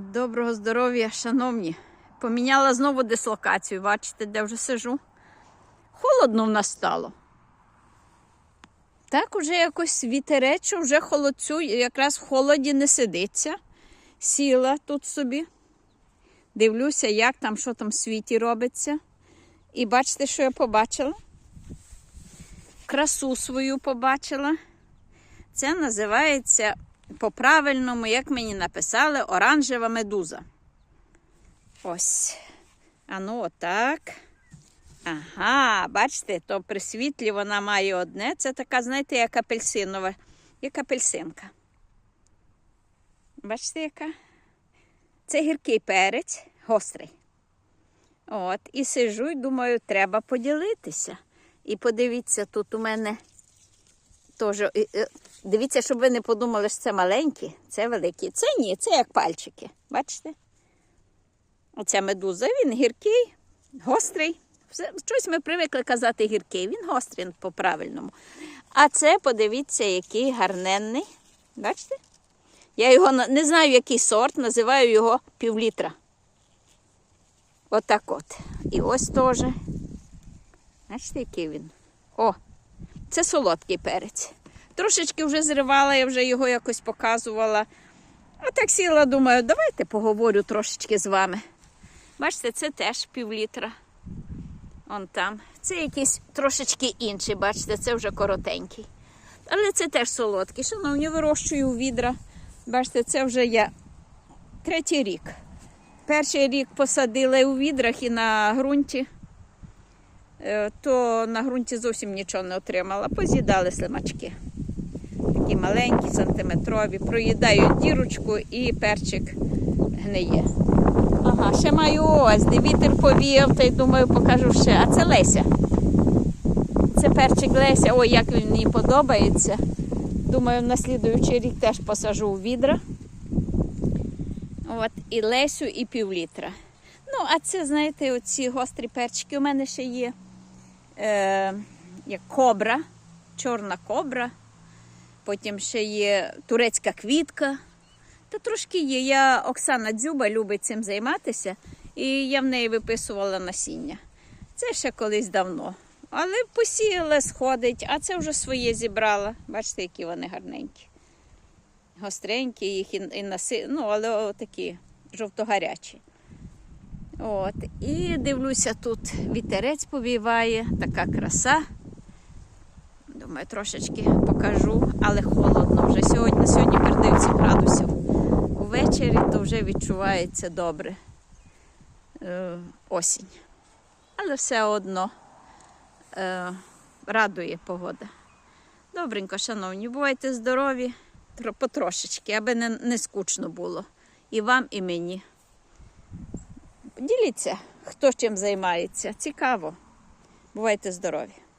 Доброго здоров'я, шановні. Поміняла знову дислокацію. Бачите, де вже сижу. Холодно в нас стало. Так, уже якось вітеречу, вже холодцю, якраз в холоді не сидиться. Сіла тут собі. Дивлюся, як там, що там в світі робиться. І бачите, що я побачила? Красу свою побачила. Це називається по-правильному, як мені написали, оранжева медуза. Ось. А ну отак. Ага, бачите, то при світлі вона має одне. Це така, знаєте, як апельсинова, як апельсинка. Бачите, яка? Це гіркий перець, гострий. От, і сижу і думаю, треба поділитися. І подивіться, тут у мене теж. е, Дивіться, щоб ви не подумали, що це маленькі, це великі. Це ні, це як пальчики. Бачите? Оця медуза, він гіркий, гострий. Щось ми привикли казати гіркий, він гострий по-правильному. А це, подивіться, який гарненний. Бачите? Я його не знаю, який сорт, називаю його півлітра. Отак от. І ось теж. Бачите, який він? О, це солодкий перець. Трошечки вже зривала, я вже його якось показувала. А так сіла, думаю, давайте поговорю трошечки з вами. Бачите, це теж півлітра. Он там. Це якийсь трошечки інший, бачите, це вже коротенький. Але це теж солодкий. Шановні, вирощую відра. Бачите, це вже я третій рік. Перший рік посадила у відрах і на ґрунті, Е, то на ґрунті зовсім нічого не отримала. Поз'їдали слимачки. Такі маленькі, сантиметрові, проїдають дірочку і перчик гниє. Ага, ще маю ось, де вітер повіяв, та й думаю, покажу ще. А це Леся. Це перчик Леся. Ой, як він мені подобається. Думаю, на слідуючий рік теж посажу у відра. От, і Лесю, і півлітра. Ну, а це, знаєте, оці гострі перчики. У мене ще є е, як кобра, чорна кобра. Потім ще є турецька квітка. Та трошки є. Я Оксана Дзюба любить цим займатися, і я в неї виписувала насіння. Це ще колись давно. Але посіяла, сходить, а це вже своє зібрала. Бачите, які вони гарненькі. Гостренькі, їх і, і наси... ну, але такі жовто-гарячі. От. І дивлюся, тут вітерець повіває, така краса. Думаю, трошечки покажу, але холодно вже. Сьогодні, сьогодні передають 7 градусів. Увечері то вже відчувається добре е, осінь. Але все одно е, радує погода. Добренько, шановні, бувайте здорові потрошечки, аби не, не скучно було. І вам, і мені. Діліться, хто чим займається. Цікаво. Бувайте здорові.